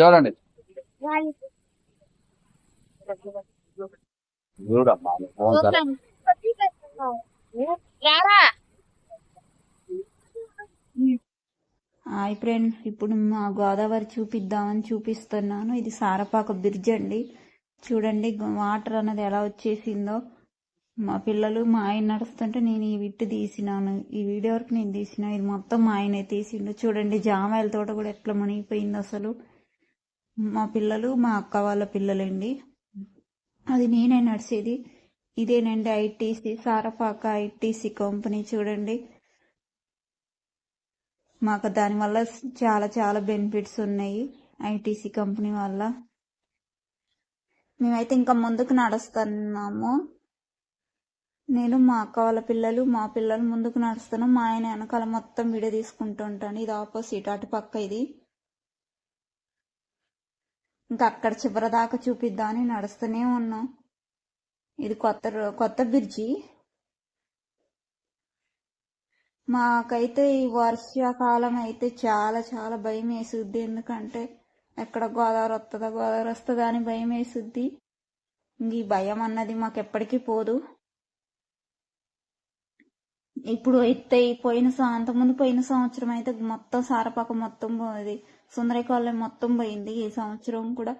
చూడండి? చూడమ్మా hi friends ఇప్పుడు మా గోదావరి చూపిద్దామని చూపిస్తున్నాను. ఇది సారపాక బ్రిడ్జ్ అండి. చూడండి వాటర్ అన్నది ఎలా వచ్చేసిందో. మా పిల్లలు మా ఆయన నడుస్తుంటే నేను ఈ విట్టు తీసినాను. ఈ వీడియో వరకు నేను తీసిన ఇది మొత్తం మా ఆయనే తీసిండు. చూడండి జామాయల తోట కూడా ఎట్లా మునిగిపోయింది అసలు. మా పిల్లలు మా అక్క వాళ్ళ పిల్లలండి. అది నేనే నడిచేది. ఇదేనండి ఐటీసీ సారపాక ఐటీసీ కంపెనీ చూడండి. మాకు దానివల్ల చాలా చాలా బెనిఫిట్స్ ఉన్నాయి ఐటీసీ కంపెనీ వల్ల. మేమైతే ఇంకా ముందుకు నడుస్తున్నాము. నేను మా అక్క వాళ్ళ పిల్లలు మా పిల్లలు ముందుకు నడుస్తున్నాం మా ఆయన వెనకాల మొత్తం వీడియో తీసుకుంటూ ఉంటాను. ఇది ఆపోజిట్ అటు పక్క ఇది. ఇంకా అక్కడ చివర దాకా చూపిద్దామని నడుస్తూనే ఉన్నాం. ఇది కొత్త కొత్త బ్రిడ్జి మాకైతే ఈ వర్షాకాలం అయితే చాలా చాలా భయం వేసుద్ది. ఎందుకంటే ఎక్కడ గోదావరి వస్తుందా గోదావరి వస్తుందా అని భయం వేసుద్ది. ఇంక ఈ భయం అన్నది మాకు ఎప్పటికీ పోదు. ఇప్పుడు అయితే పోయిన అంతకుముందు పోయిన సంవత్సరం అయితే మొత్తం సారపాక మొత్తం పోయింది సుందరకాలం మొత్తం పోయింది. ఈ సంవత్సరం కూడా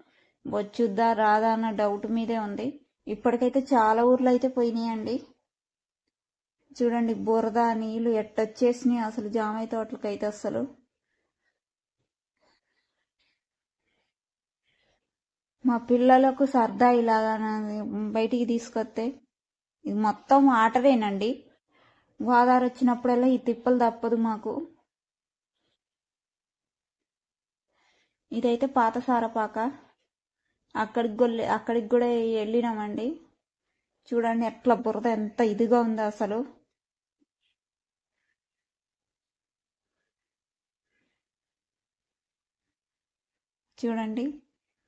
వచ్చుద్దా రాదా అన్న డౌట్ మీదే ఉంది. ఇప్పటికైతే చాలా ఊర్లు అయితే పోయినాయండి. చూడండి బురద నీళ్ళు ఎట్టొచ్చేసినాయి అసలు జామాయి తోటలకైతే అసలు. మా పిల్లలకు సరదా ఇలాగా బయటికి తీసుకొస్తే ఇది మొత్తం వాటరేనండి గోదావరి వచ్చినప్పుడల్లా ఈ తిప్పలు తప్పదు మాకు. ఇదైతే పాత సారపాక. అక్కడికి గొల్లి అక్కడికి కూడా వెళ్ళినామండి. చూడండి ఎట్లా బురద ఎంత ఇదిగా ఉందో అసలు. చూడండి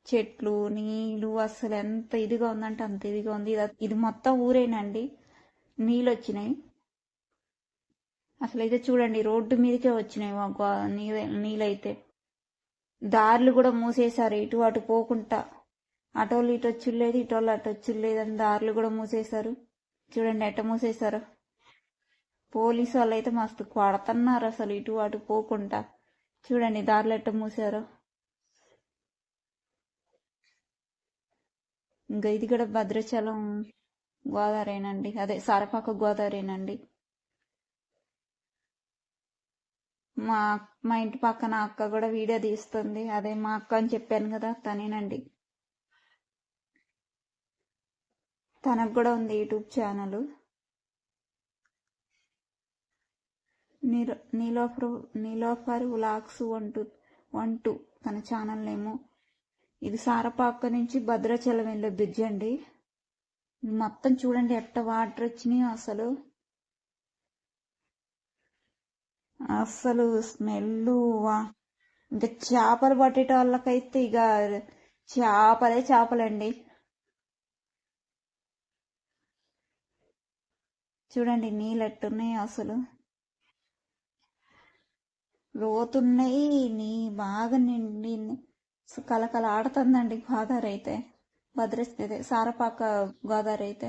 చెట్లు నీళ్ళు అసలు ఎంత ఇదిగా ఉందంటే అంత ఇదిగా ఉంది. ఇది ఇది మొత్తం ఊరేనండి. నీళ్ళు వచ్చినాయి అసలు అయితే చూడండి రోడ్డు మీదకే వచ్చినాయి మా గో- నీళ్ళ నీళ్ళైతే. దారులు కూడా మూసేశారు ఇటు అటు పోకుండా. అటోళ్ళు ఇటు వచ్చులేదు ఇటోళ్ళు అటు వచ్చులేదు అని దారులు కూడా మూసేశారు. చూడండి ఎట్ట మూసేశారు. పోలీసు వాళ్ళు అయితే మస్తు కొడుతున్నారు అసలు ఇటు అటు పోకుండా. చూడండి దారులు ఎట్ట మూసారు ఇంకా ఇది కూడా భద్రాచలం గోదావరేనండి అదే సారపాక గోదావరేనండి మా మా ఇంటి పక్కన అక్క కూడా వీడియో తీస్తుంది. అదే మా అక్క అని చెప్పాను కదా తనేనండి. తనకు కూడా ఉంది యూట్యూబ్ ఛానల్. నీలో Nilofar Nilofar vlogs one two one two తన ఛానల్ ఏమో ఇది సారపాక నుంచి భద్రాచలం వెళ్ళే బ్రిడ్జ్ అండి మొత్తం చూడండి ఎట్ట వాటర్ వచ్చినాయి అసలు. అసలు స్మెల్ ఇంకా చేపలు పట్టేట వాళ్ళకైతే ఇక చేపలే చేపలండి. చూడండి నీళ్ళు ఎట్టున్నాయి అసలు. లోతున్నాయి నీ బాగా నిండి కలకల ఆడుతుందండి గోదావరి అయితే. భద్రస్థితి సారపాక గోదావరి అయితే.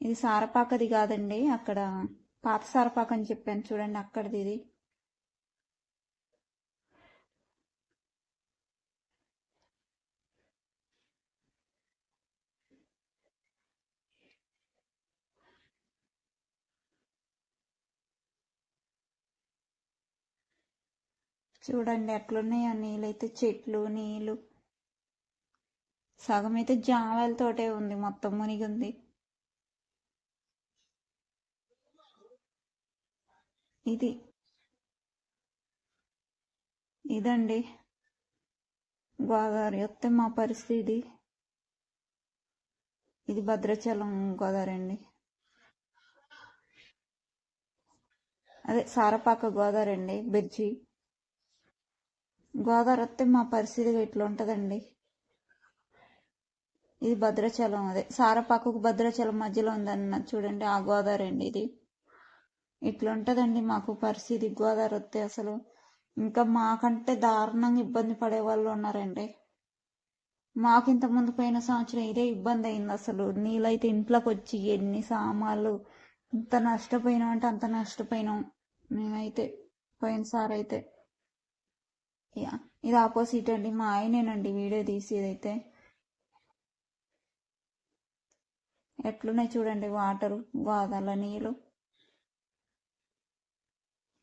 ఇది సారపాకది కాదండి. అక్కడ పాత సారపాక అని చెప్పాను. చూడండి అక్కడిది ఇది. చూడండి ఎట్లున్నాయో నీళ్ళైతే. చెట్లు నీళ్ళు. సగం అయితే జామాయిలతోటే ఉంది. మొత్తం మునిగి ఉంది ఇది. ఇదండి. గోదావరి వస్తే మా పరిస్థితి. ఇది భద్రాచలం గోదావరి అండి అదే సారపాక గోదావరి అండి బ్రిడ్జి. గోదావరి వస్తే మా పరిస్థితి ఇట్లా ఉంటుందండి. ఇది భద్రాచలం అదే సారపాకకు భద్రాచలం మధ్యలో ఉందన్న చూడండి ఆ గోదావరి అండి ఇది. ఇట్లా ఉంటుందండి మాకు పరిస్థితి గోదావరి వస్తే అసలు. ఇంకా మాకంటే దారుణంగా ఇబ్బంది పడే వాళ్ళు ఉన్నారండి. మాకు ఇంత ముందు పోయిన సంవత్సరం ఇదే ఇబ్బంది అయింది అసలు. నీళ్ళైతే ఇంట్లోకి వచ్చి ఎన్ని సామాన్లు ఇంత నష్టపోయినాం అంటే అంత నష్టపోయినాం మేమైతే పోయినసారి అయితే ఇది ఆపోజిట్ అండి మా ఆయనేనండి వీడియో తీసేదైతే. ఎట్లున్నాయి చూడండి వాటరు గోదాల నీళ్ళు.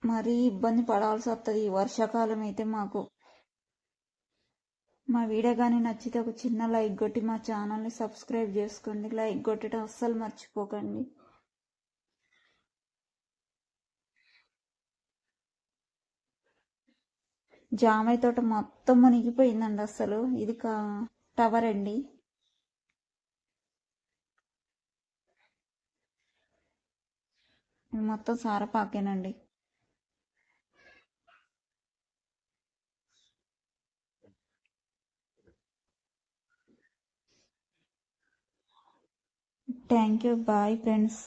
మరీ ఇబ్బంది పడాల్సి వస్తుంది ఈ వర్షాకాలం అయితే మాకు. మా వీడియో కానీ నచ్చితే ఒక చిన్న లైక్ కొట్టి మా ఛానల్ని సబ్స్క్రైబ్ చేసుకోండి. లైక్ కొట్టడం అస్సలు మర్చిపోకండి. జామాయి తోట మొత్తం మునిగిపోయిందండి అసలు ఇది కా టవర్ అండి. మొత్తం సారపాకేనండి. Thank you bye friends